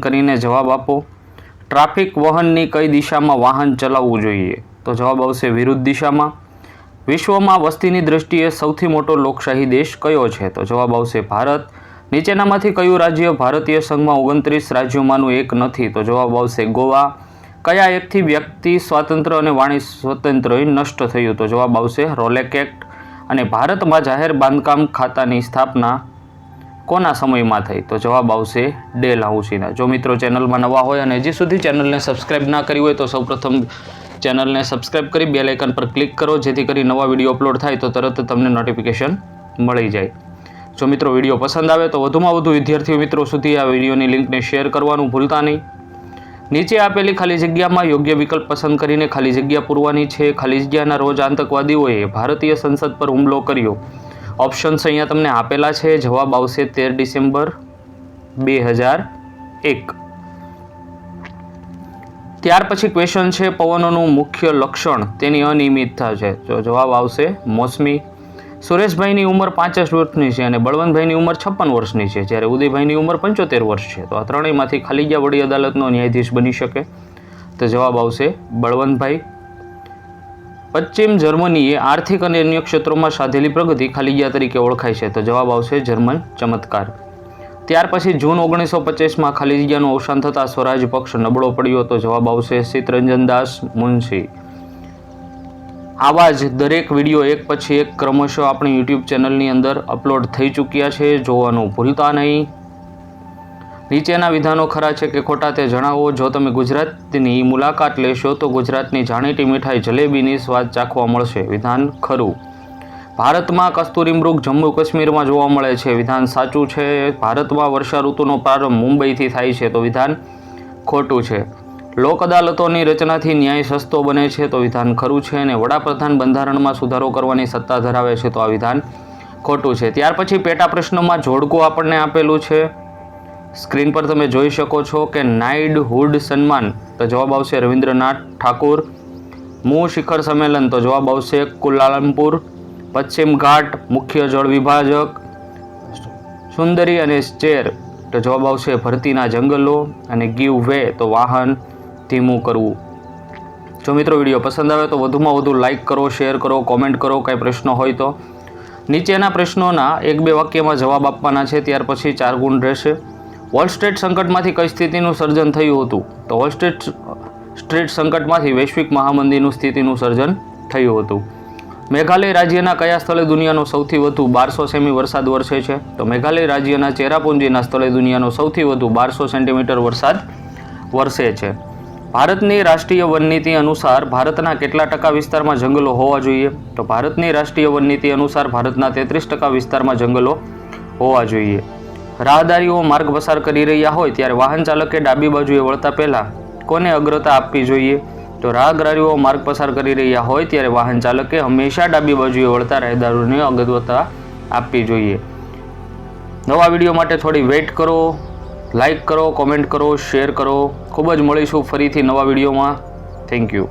કરીને જવાબ આપો. ટ્રાફિક વહનની કઈ દિશામાં વાહન ચલાવવું જોઈએ? તો જવાબ આવશે વિરુદ્ધ દિશામાં. વિશ્વમાં વસ્તીની દ્રષ્ટિએ સૌથી મોટો લોકશાહી દેશ કયો છે? તો જવાબ આવશે ભારત. નીચેનામાંથી કયું રાજ્ય ભારતીય સંઘમાં ઓગણત્રીસ રાજ્યોમાંનું એક નથી? તો જવાબ આવશે ગોવા. કયા એકથી વ્યક્તિ સ્વાતંત્ર્ય અને વાણી સ્વતંત્ર નષ્ટ થયું? તો જવાબ આવશે રોલેક એક્ટ. અને ભારતમાં જાહેર બાંધકામ ખાતાની સ્થાપના કોના સમયમાં થઈ? તો જવાબ આવશે ડેલ હાઉસીના જો મિત્રો ચેનલમાં નવા હોય અને હજી સુધી ચેનલને સબસ્ક્રાઇબ ના કરી હોય તો સૌપ્રથમ ચેનલને સબસ્ક્રાઇબ કરી બેલ આઇકન પર ક્લિક કરો, જેથી કરી નવા વીડિયો અપલોડ થાય તો તરત તમને નોટિફિકેશન મળી જાય. જો મિત્રો વીડિયો પસંદ આવે તો વધુમાં વધુ વિદ્યાર્થીઓ મિત્રો સુધી આ વિડીયોની લિંકને શેર કરવાનું ભૂલતા નહીં. નીચે આપેલી ખાલી જગ્યામાં યોગ્ય વિકલ્પ પસંદ કરીને ખાલી જગ્યા પૂરવાની છે. ખાલી જગ્યાના રોજ આતંકવાદીઓએ ભારતીય સંસદ પર હુમલો કર્યો. ઓપ્શન્સ અહીંયા તમને આપેલા છે. જવાબ આવશે તેર ડિસેમ્બર બે હજાર એક. ત્યાર પછી ક્વેશ્ચન છે પવનોનું મુખ્ય લક્ષણ. તેની અનિયમિતતા છે. જો જવાબ આવશે મોસમી. સુરેશભાઈની ઉંમર પાંચસ વર્ષની છે અને બળવંતભાઈની ઉંમર છપ્પન વર્ષની છે. જ્યારે ઉદયભાઈની ઉંમર પંચોતેર વર્ષ છે. તો આ ત્રણેયમાંથી ખાલી ગયા વડી અદાલતનો ન્યાયાધીશ બની શકે. તો જવાબ આવશે બળવંતભાઈ પશ્ચિમ જર્મનીએ આર્થિક અને અન્ય ક્ષેત્રોમાં સાધેલી પ્રગતિ ખાલીગીયા તરીકે ઓળખાય છે. તો જવાબ આવશે જર્મન ચમત્કાર. ત્યાર પછી જૂન ઓગણીસો પચીસમાં ખાલીજગીયાનું અવસાન થતાં સ્વરાજ પક્ષ નબળો પડ્યો તો જવાબ આવશે ચિત્તરંજન દાસ મુનશી. આવા જ દરેક વીડિયો એક પછી એક ક્રમશઃ આપણી યુટ્યુબ ચેનલની અંદર અપલોડ થઈ ચૂક્યા છે. જોવાનું ભૂલતા નહીં. નીચેના વિધાનો ખરા છે કે ખોટા તે જણાવો. જો તમે ગુજરાતની મુલાકાત લેશો, તો ગુજરાતની જાણીતી મીઠાઈ જલેબીની સ્વાદ ચાખવા મળશે. વિધાન ખરું. ભારતમાં કસ્તુરી મૃગ જમ્મુ કાશ્મીરમાં જોવા મળે છે. વિધાન સાચું છે. ભારતમાં વર્ષા ઋતુનો પ્રારંભ મુંબઈથી થાય છે, તો વિધાન ખોટું છે. લોક અદાલતોની રચનાથી ન્યાય સસ્તો બને છે, તો વિધાન ખરું છે અને વડાપ્રધાન બંધારણમાં સુધારો કરવાની સત્તા ધરાવે છે, તો આ વિધાન ખોટું છે. ત્યાર પછી પેટા પ્રશ્નોમાં જોડકું આપણને આપેલું છે. સ્ક્રીન પર તમે જોઈ શકો છો કે નાઇડ હુડ સન્માન. તો જવાબ આવશે રવિન્દ્રનાથ ઠાકુર. મૂ શિખર સંમેલન. તો જવાબ આવશે કુલાલમપુર. પશ્ચિમ ઘાટ, મુખ્ય જળ વિભાજક. સુંદરી અને ચેર. તો જવાબ આવશે ભરતીના જંગલો અને ગીવ વે. તો વાહન ધીમું કરવું. જો મિત્રો વીડિયો પસંદ આવે તો વધુમાં વધુ લાઇક કરો, શેર કરો, કોમેન્ટ કરો, કાંઈ પ્રશ્નો હોય તો. નીચેના પ્રશ્નોના એક બે વાક્યમાં જવાબ આપવાના છે. ત્યાર પછી ચાર ગુણ રહેશે. વોલ સ્ટ્રીટ સંકટમાંથી કઈ સ્થિતિનું સર્જન થયું હતું? તો વોલ સ્ટ્રીટ સ્ટ્રીટ સંકટમાંથી વૈશ્વિક મહામંદીનું સ્થિતિનું સર્જન થયું હતું. મેઘાલય રાજ્યના કયા સ્થળે દુનિયાનો સૌથી વધુ બારસો સેમી વરસાદ વરસે છે? તો મેઘાલય રાજ્યના ચેરાપુંજીના સ્થળે દુનિયાનો સૌથી વધુ બારસો સેન્ટીમીટર વરસાદ વરસે છે. ભારતની રાષ્ટ્રીય વનનીતિ અનુસાર ભારતના કેટલા ટકા વિસ્તારમાં જંગલો હોવા જોઈએ? તો ભારતની રાષ્ટ્રીય વનનીતિ અનુસાર ભારતના તેત્રીસ ટકા વિસ્તારમાં જંગલો હોવા જોઈએ. રાહદારીઓ માર્ગ પસાર કરી રહ્યા હોય ત્યારે વાહન ચાલકે ડાબી બાજુએ વળતા પહેલાં કોને અગ્રતા આપવી જોઈએ? તો રાહદારીઓ માર્ગ પસાર કરી રહ્યા હોય ત્યારે વાહન ચાલકે હંમેશા ડાબી બાજુએ વળતા રાહદારીઓને અગ્રતા આપવી જોઈએ. નવા વીડિયો માટે થોડી વેઇટ કરો લાઈક કરો, કોમેન્ટ કરો, શેર કરો. ખૂબ જ મળીશું ફરીથી નવા વિડીયોમાં. Thank you.